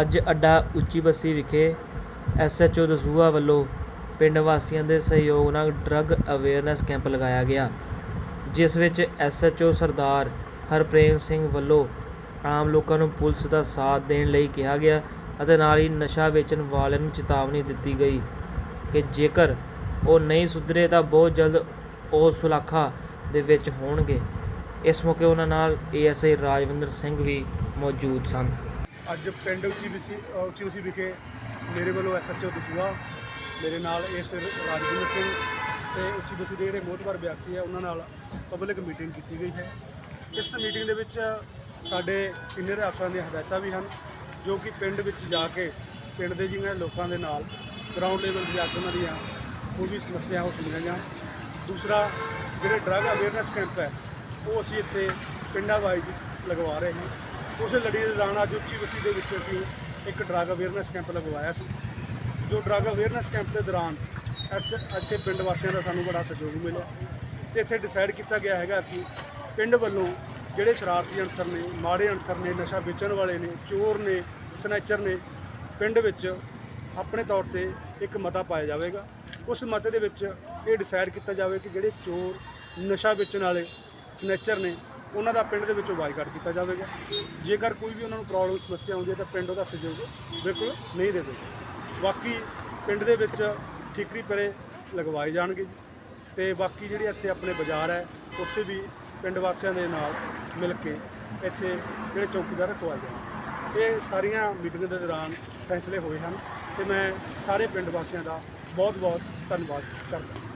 ਅੱਜ ਅੱਡਾ ਉੱਚੀ ਬੱਸੀ ਵਿਖੇ ਐਸਐਚਓ ਦਸੂਹਾ ਵੱਲੋਂ ਪਿੰਡ ਵਾਸੀਆਂ ਦੇ ਸਹਿਯੋਗ ਨਾਲ ਡਰੱਗ ਅਵੇਅਰਨੈਸ ਕੈਂਪ ਲਗਾਇਆ ਗਿਆ, ਜਿਸ ਵਿੱਚ ਐਸਐਚਓ ਸਰਦਾਰ ਹਰਪ੍ਰੇਮ ਸਿੰਘ ਵੱਲੋਂ ਆਮ ਲੋਕਾਂ ਨੂੰ ਪੁਲਿਸ ਦਾ ਸਾਥ ਦੇਣ ਲਈ ਕਿਹਾ ਗਿਆ ਅਤੇ ਨਾਲ ਹੀ ਨਸ਼ਾ ਵੇਚਣ ਵਾਲਿਆਂ ਨੂੰ ਚੇਤਾਵਨੀ ਦਿੱਤੀ ਗਈ ਕਿ ਜੇਕਰ ਉਹ ਨਹੀਂ ਸੁਧਰੇ ਤਾਂ ਬਹੁਤ ਜਲਦ ਉਹ ਸੁਲਾਖਾ ਦੇ ਵਿੱਚ ਹੋਣਗੇ। ਇਸ ਮੌਕੇ ਉਹਨਾਂ ਨਾਲ ਏਐਸਆਈ ਰਾਜਵਿੰਦਰ ਸਿੰਘ ਵੀ ਮੌਜੂਦ ਸਨ। ਅੱਜ ਪਿੰਡ ਉੱਚੀ ਵਿਸੀ ਉੱਚੀ ਵਿਸੀ ਵਿਖੇ ਮੇਰੇ ਵੱਲੋਂ ਐਸਐਚਓ ਦਸੂਆ ਮੇਰੇ ਨਾਲ ਇਸ ਰਾਜਵਿੰਦਰ ਸਿੰਘ ਤੇ ਉੱਚੀ ਵਿਸੀ ਦੇ ਜਿਹੜੇ ਮੋਹਤਬਰ ਵਿਅਕਤੀ ਆ ਉਹਨਾਂ ਨਾਲ ਪਬਲਿਕ ਮੀਟਿੰਗ ਕੀਤੀ ਗਈ ਹੈ। ਇਸ ਮੀਟਿੰਗ ਦੇ ਵਿੱਚ ਸਾਡੇ ਸੀਨੀਅਰ ਅਫਸਰਾਂ ਦੀਆਂ ਹਦਾਇਤਾਂ ਵੀ ਹਨ, ਜੋ ਕਿ ਪਿੰਡ ਵਿੱਚ ਜਾ ਕੇ ਪਿੰਡ ਦੇ ਜਿਨ੍ਹਾਂ ਲੋਕਾਂ ਦੇ ਨਾਲ ਗਰਾਊਂਡ ਲੈਵਲ ਤੇ ਜਾ ਕੇ ਉਹਨਾਂ ਦੀਆਂ ਉਹ ਵੀ ਸਮੱਸਿਆ ਉਹ ਸੁਣੀਆਂ ਜਾਣ ਦੂਸਰਾ, ਜਿਹੜੇ ਡਰੱਗ ਅਵੇਅਰਨੈਸ ਕੈਂਪ ਹੈ ਉਹ ਅਸੀਂ ਇੱਥੇ ਪਿੰਡਾਂ ਵਾਈਜ਼ ਲਗਵਾ ਰਹੇ ਹਾਂ। ਉਸ ਲੜੀ ਦੇ ਦੌਰਾਨ ਅੱਜ ਉੱਚੀ ਬਸੀ ਦੇ ਵਿੱਚ ਅਸੀਂ ਇੱਕ ਡਰੱਗ ਅਵੇਅਰਨੈਸ ਕੈਂਪ ਲਗਵਾਇਆ ਸੀ। ਜੋ ਡਰੱਗ ਅਵੇਅਰਨੈਸ ਕੈਂਪ ਦੇ ਦੌਰਾਨ ਇੱਥੇ ਇੱਥੇ ਪਿੰਡ ਵਾਸੀਆਂ ਦਾ ਸਾਨੂੰ ਬੜਾ ਸਹਿਯੋਗ ਮਿਲਿਆ। ਤੇ ਇੱਥੇ ਡਿਸਾਈਡ ਕੀਤਾ ਗਿਆ ਹੈਗਾ ਕਿ ਪਿੰਡ ਵੱਲੋਂ ਜਿਹੜੇ ਸ਼ਰਾਰਤੀ ਅਨਸਰ ਨੇ, ਮਾੜੇ ਅਨਸਰ ਨੇ, ਨਸ਼ਾ ਵੇਚਣ ਵਾਲੇ ਨੇ, ਚੋਰ ਨੇ ਸਨੈਚਰ ਨੇ, ਪਿੰਡ ਵਿੱਚ ਆਪਣੇ ਤੌਰ ਤੇ ਇੱਕ ਮਤਾ ਪਾਇਆ ਜਾਵੇਗਾ। ਉਸ ਮਤੇ ਦੇ ਵਿੱਚ ਇਹ ਡਿਸਾਈਡ ਕੀਤਾ ਜਾਵੇ ਕਿ ਜਿਹੜੇ ਚੋਰ ਨਸ਼ਾ ਵੇਚਣ ਵਾਲੇ ਸਨੈਚਰ ਨੇ, ਉਹਨਾਂ ਦਾ ਪਿੰਡ ਦੇ ਵਿੱਚੋਂ ਬਾਈਕਾਟ ਕੀਤਾ ਜਾਵੇਗਾ। ਜੇਕਰ ਕੋਈ ਵੀ ਉਹਨਾਂ ਨੂੰ ਪ੍ਰੋਬਲਮ ਸਮੱਸਿਆ ਆਉਂਦੀ ਹੈ ਤਾਂ ਪਿੰਡ ਉਹਦਾ ਸਹਿਯੋਗ ਬਿਲਕੁਲ ਨਹੀਂ ਦੇਵੇਗਾ। ਬਾਕੀ ਪਿੰਡ ਦੇ ਵਿੱਚ ਠੀਕਰੀ ਪਰੇ ਲਗਵਾਏ ਜਾਣਗੇ ਜੀ। ਤੇ ਬਾਕੀ ਜਿਹੜੇ ਇੱਥੇ ਆਪਣੇ ਬਾਜ਼ਾਰ ਹੈ, ਉੱਥੇ ਵੀ ਪਿੰਡ ਵਾਸੀਆਂ ਦੇ ਨਾਲ ਮਿਲ ਕੇ ਇੱਥੇ ਜਿਹੜੇ ਚੌਕੀਦਾਰ ਰਖਵਾਏ ਜਾਣ ਇਹ ਸਾਰੀਆਂ ਮੀਟਿੰਗ ਦੇ ਦੌਰਾਨ ਫੈਸਲੇ ਹੋਏ ਹਨ ਤੇ ਮੈਂ ਸਾਰੇ ਪਿੰਡ ਵਾਸੀਆਂ ਦਾ ਬਹੁਤ ਬਹੁਤ ਧੰਨਵਾਦ ਕਰਦਾ।